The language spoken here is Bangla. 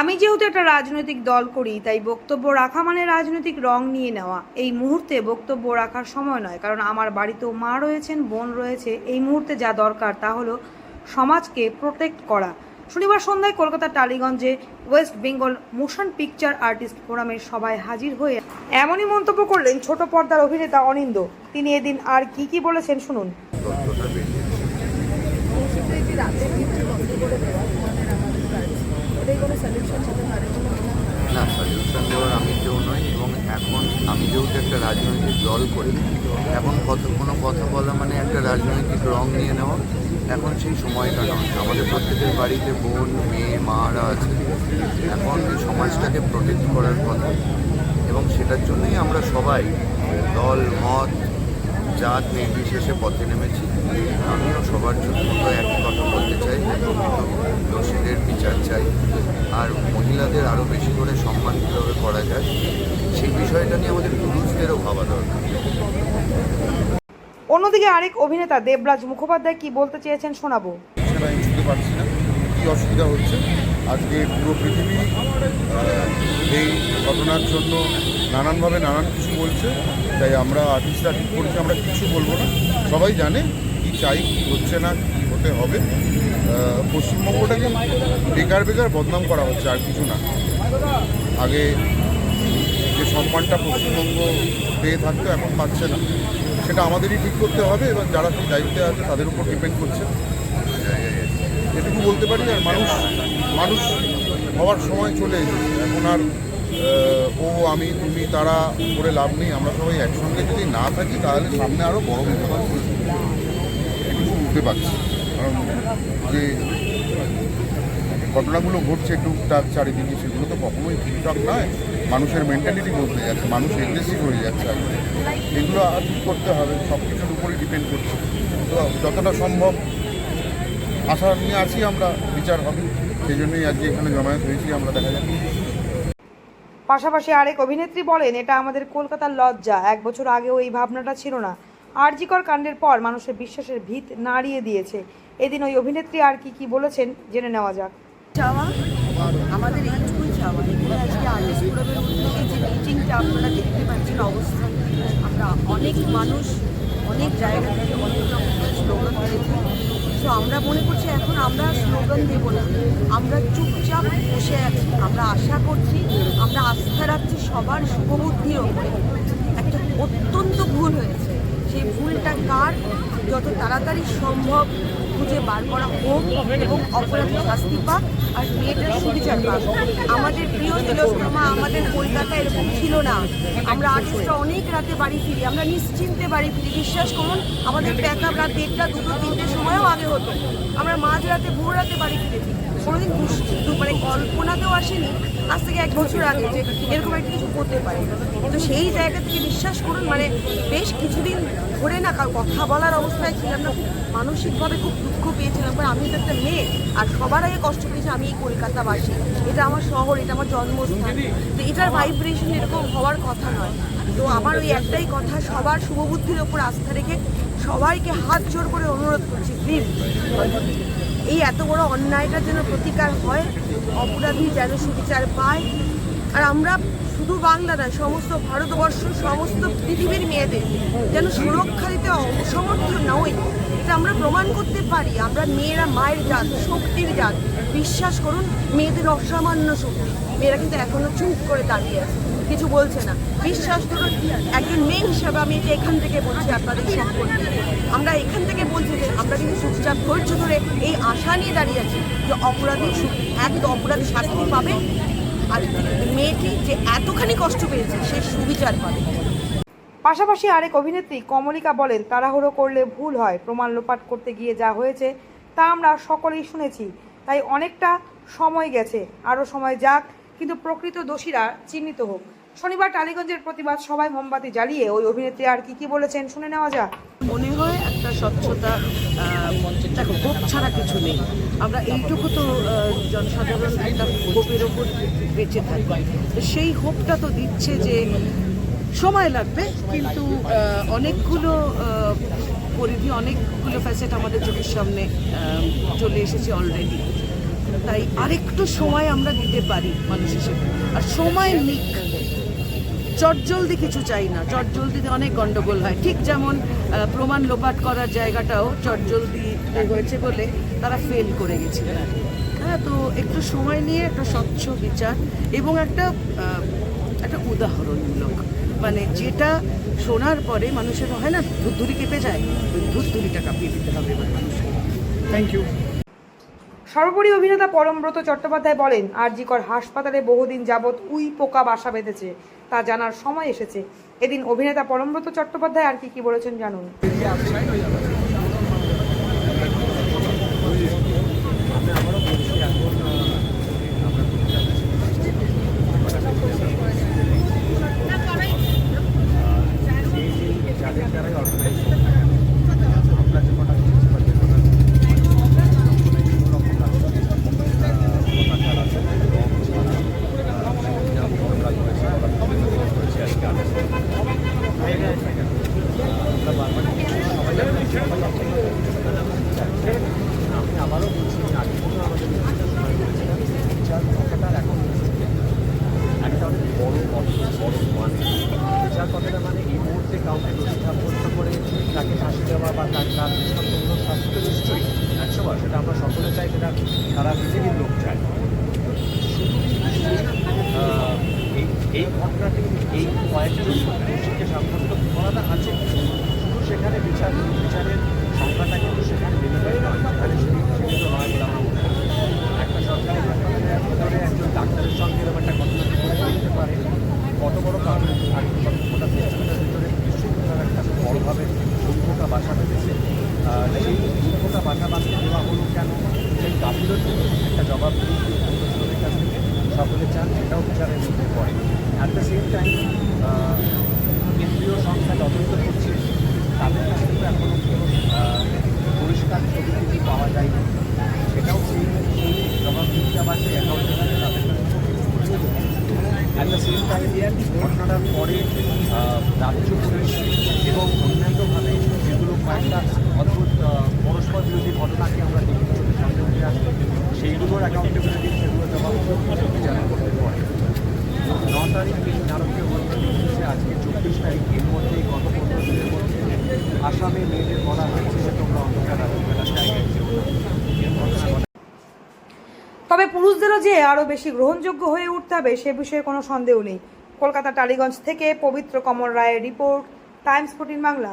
আমি যেহেতু একটা রাজনৈতিক দল করি, তাই বক্তব্য রাখা মানে রাজনৈতিক রং নিয়ে নেওয়া। এই মুহূর্তে বক্তব্য রাখার সময় নয়, কারণ আমার বাড়িতেও মা রয়েছেন, বোন রয়েছে। এই মুহূর্তে যা দরকার তা হলো সমাজকে প্রোটেক্ট করা। শনিবার সন্ধ্যায় কলকাতার টালিগঞ্জে West Bengal motion picture artist ফোরামের সভায় হাজির হয়ে এমনই মন্তব্য করলেন ছোট পর্দার অভিনেতা অনিন্দ। তিনি এদিন আর কি কি বলেছেন শুনুন। সলিউশন দেওয়ার আমি কেউ নই এবং এখন আমি যেহেতু একটা রাজনৈতিক দল করি, এখন কত, কোনো কথা বলা মানে একটা রাজনৈতিক রং নিয়ে নেওয়া এখন সেই সময়টা নয়। আমাদের প্রত্যেকের বাড়িতে বোন, মেয়ে, মারা আছে। এখন সমাজটাকে প্রোটেক্ট করার কথা এবং সেটার জন্যই আমরা সবাই দল, মত জাত নির্বিশেষে পথে নেমেছি। আমিও সবার জন্য একই কথা বলতে চাই। দোষীদের বিচার চাই। আর মহিলাদের আরও বেশি করে সম্মান কীভাবে করা যায় সেই বিষয়টা নিয়ে আমাদের পুরুষদেরও ভাবা দরকার। অন্যদিকে আরেক অভিনেতা দেবরাজ মুখোপাধ্যায় কি বলতে চেয়েছেন শোনাবো? সেটা আমি বুঝতে পারছি না। কী অসুবিধা হচ্ছে? আজকে পুরো পৃথিবী এই ঘটনার জন্য নানানভাবে নানান কিছু বলছে। তাই আমরা আর্টিস্টরা ঠিক করেছি, আমরা কিছু বলব না। সবাই জানে কি চাই, কি হচ্ছে না, কি হতে হবে। পশ্চিমবঙ্গটাকে বেকার বেকার বদনাম করা হচ্ছে, আর কিছু না। আগে যে সম্মানটা পশ্চিমবঙ্গ পেয়ে থাকতো, এখন পাচ্ছে না। সেটা আমাদেরই ঠিক করতে হবে, এবং যারা দায়িত্বে আছে, তাদের উপর ডিপেন্ড করছে। এটুকু বলতে পারি, আর মানুষ মানুষ হওয়ার সময় চলে এসেছে। এখন আর ও, আমি, তুমি, তারা করে লাভ নেই। আমরা সবাই একসঙ্গে যদি না থাকি, তাহলে সামনে আরও বড় পারছি এটুকু বুঝতে পারছি। কারণ যে ঘটনাগুলো ঘটছে টুকটাক, চারিদিকে, সেগুলো তো কখনোই ঠিকঠাক নয়। মানুষের মেন্টালিটি বদলে যাচ্ছে, মানুষ এগ্রেসিভ হয়ে যাচ্ছে এগুলো আর করতে হবে? সব কিছুর উপরে ডিপেন্ড করছে। তো যতটা সম্ভব আশা নিয়ে আছি আমরা, বিচার হবে। সেই জন্যই আজকে এখানে জমায়েত হয়েছি আমরা দেখা যাক। পাশাপাশি আরেক অভিনেত্রী বলেন এটা আমাদের কলকাতার লজ্জা। এক বছর আগেও এই ভাবনাটা ছিল না। আরজিকর কাণ্ডের পর মানুষের বিশ্বাসের ভিত নাড়িয়ে দিয়েছে। এদিন ওই অভিনেত্রী আর কি কি বলেছেন জেনে নেওয়া যাক। চাওয়া আমাদের এইটুকুই চাওয়া এখানে আজকে আর্টিস্ট ফোরামের উদ্যোগে যে মিটিংটা আপনারা দেখতে পাচ্ছেন অবস্থান আমরা অনেক মানুষ অনেক জায়গা থেকে অনেক রকমের স্লোগান দিয়েছি তো আমরা মনে করছি এখন আমরা স্লোগান দেব না। আমরা চুপচাপ বসে আছি। আমরা আশা করছি, আমরা আস্থা রাখছি সবার শুভবুদ্ধির ওপরে। একটা অত্যন্ত ভুল হয়েছে। সেই ভুলটা কার? যত তাড়াতাড়ি সম্ভব খুঁজে বার করা হোক এবং অপরাধী শাস্তি পাক আর মেয়েটার সুবিচার পাক। আমাদের প্রিয় তিলোত্তমা, আমাদের কলকাতা এরকম ছিল না। আমরা আর্টিস্টরা অনেক রাতে বাড়ি ফিরি। আমরা নিশ্চিন্তে বাড়ি ফিরি। বিশ্বাস করুন, আমাদের প্যাক আপ রাত দেড়টা, দুটো তিনটের সময়ও আগে হতো। আমরা মাঝ রাতে, ভোর রাতে বাড়ি ফিরেছি। কোনোদিন মানে কল্পনাতেও আসেনি। আজ থেকে এক বছর আগে যে এরকম একটা কিছু করতে পারে। তো সেই জায়গা থেকে বিশ্বাস করুন মানে বেশ কিছুদিন ধরে না কার কথা বলার অবস্থায় ছিলাম না। মানসিকভাবে খুব দুঃখ পেয়েছিলাম, কারণ আমি তো একটা মেয়ে, আর সবার আগে কষ্ট পেয়েছি আমি এই কলকাতাবাসী। এটা আমার শহর, এটা আমার জন্মস্থান। তো এটার ভাইব্রেশন এরকম হওয়ার কথা নয়। তো আমার ওই একটাই কথা, সবার শুভবুদ্ধির ওপর আস্থা রেখে সবাইকে হাত জোর করে অনুরোধ করছি প্লিজ এই এত বড় অন্যায়টার যেন প্রতিকার হয় অপরাধী যেন সুবিচার পায়। আর আমরা শুধু বাংলা নয়, সমস্ত ভারতবর্ষ, সমস্ত পৃথিবীর মেয়েদের যেন সুরক্ষা দিতে অসমর্থ নই, এটা আমরা প্রমাণ করতে পারি। আমরা মেয়েরা মায়ের জাত, শক্তির জাত। বিশ্বাস করুন, মেয়েদের অসামান্য শক্তি। মেয়েরা কিন্তু এখনও চুপ করে দাঁড়িয়ে আছে। কিছু বলছে না। বিশ্বাস করুন, একজন মেয়ে হিসাবে আমি এটা এখান থেকে বলছি আপনাদের সম্পর্কে আমরা এখান থেকে বলছি যে আমরা কিন্তু চুপচাপ ধৈর্য ধরে এই আশা নিয়ে দাঁড়িয়ে আছি যে অপরাধী এক তো অপরাধী শাস্তি পাবে, আর মেয়েটি যে এতখানি কষ্ট পেয়েছে, সে সুবিচার পাবে। পাশাপাশি আরেক অভিনেত্রী কমলিকা বলেন, তাড়াহুড়ো করলে ভুল হয়, প্রমাণ লোপাট করতে গিয়ে যা হয়েছে তা আমরা সকলেই শুনেছি। তাই অনেকটা সময় গেছে আরও সময় যাক, কিন্তু প্রকৃত দোষীরা চিহ্নিত হোক। শনিবার টালিগঞ্জের প্রতিবাদ সবাই মোমবাতি জ্বালিয়ে ওই অভিনেত্রী আর কি কি বলেছেন শুনে নেওয়া যাক। মনে হয় একটা স্বচ্ছতা একটা ক্ষোভ ছাড়া কিছু নেই। আমরা এইটুকু তো জনসাধারণ একটা ক্ষোভের ওপর বেঁচে থাকি। সেই ক্ষোভটা তো দিচ্ছে যে সময় লাগবে, কিন্তু অনেকগুলো পরিধি, অনেকগুলো ফ্যাসেট আমাদের চোখের সামনে চলে এসেছে অলরেডি তাই আরেকটু সময় আমরা দিতে পারি মানুষ হিসেবে। আর সময় নিক। চটজলদি কিছু চাই না চটজলদিতে অনেক গন্ডগোল হয়। ঠিক যেমন প্রমাণ লোপাট করার জায়গাটাও চটজলদি হয়েছে বলে তারা ফেল করে গেছিলেন হ্যাঁ তো একটু সময় নিয়ে একটা স্বচ্ছ বিচার এবং একটা একটা উদাহরণমূলক। মানে যেটা শোনার পরে মানুষের হয় না ধুদ্ধুরি কেঁপে যায় ওই ধুদ্ধুরিটা কাঁপিয়ে দিতে হবে এবার মানুষকে। থ্যাংক ইউ সর্বোপরি অভিনেতা পরমব্রত চট্টোপাধ্যায় বলেন আর আরজিকর হাসপাতালে বহুদিন যাবৎ উই পোকা বাসা বেঁধেছে। তা জানার সময় এসেছে। এদিন অভিনেতা পরমব্রত চট্টোপাধ্যায় আর কি কি বলেছেন জানুন যাদের দ্বারাই অর্গানাইজ আমরা যে কটা করছি বা যে কটা আমি আবারও বলছি আগে কোনো আমাদের সময় বলেছিলাম বিচার কথাটার এখন একটা অনেক বড় অর্থ বড় মানে বিচার কথাটা মানে এই মুহূর্তে কাউকে দোষী সাব্যস্ত করে তাকে ফাঁসি দেওয়া বা তার তার দৃষ্টান্তমূলক শাস্তি তো নিশ্চয়ই একশো বার সেটা আমরা সকলে চাই, সেটা সারা পৃথিবীর লোক চায়। এই এই ঘটনাটি, এই কয়েকজন দোষীকে সাব্যস্ত করাটা আছে। শুধু সেখানে বিচার, বিচারের সংখ্যাটা কিন্তু সেখানে নির্ণয় নয় সেখানে সীমিত নয় বলে আমরা মনে একটা সরকারি হাসপাতালের একজন ডাক্তারের সঙ্গে এরকম একটা ঘটনা ঘটে যেতে পারে কত বড় কারণ? আর সিস্টেমের ভিতরে বিশ্ববিদ্যালয়ের একটা বড়োভাবে দুর্ভোগা বাসা বেঁধেছে আহ, সেই দুর্ভোগা বাসা দেওয়া হলো কেন? সেই গাফিলতি একটা জবাব প্রশাসনের কাছ থেকে। সকলে চান সেটাও বিচারের মধ্যে পড়ে। অ্যাট দ্য সেম টাইম কেন্দ্রীয় সংস্থা তদন্ত করছে, তাদের কাছে কিন্তু এখনও কোনো পরিষ্কার ছবি কিছু পাওয়া যায়নি। সেটাও সেই সেই জবাবদিহিতা বা সেই অ্যাকাউন্টেন্সি তাদের কাছে অ্যাট দ্য সেম টাইম ঘটনাটার পরে রাজ্য তবে পুরুষদেরও যে আরও বেশি গ্রহণযোগ্য হয়ে উঠতে হবে, সে বিষয়ে কোনো সন্দেহ নেই। কলকাতা টালিগঞ্জ থেকে পবিত্র কমল রায়ের রিপোর্ট, টাইমস ফোর্টিন বাংলা।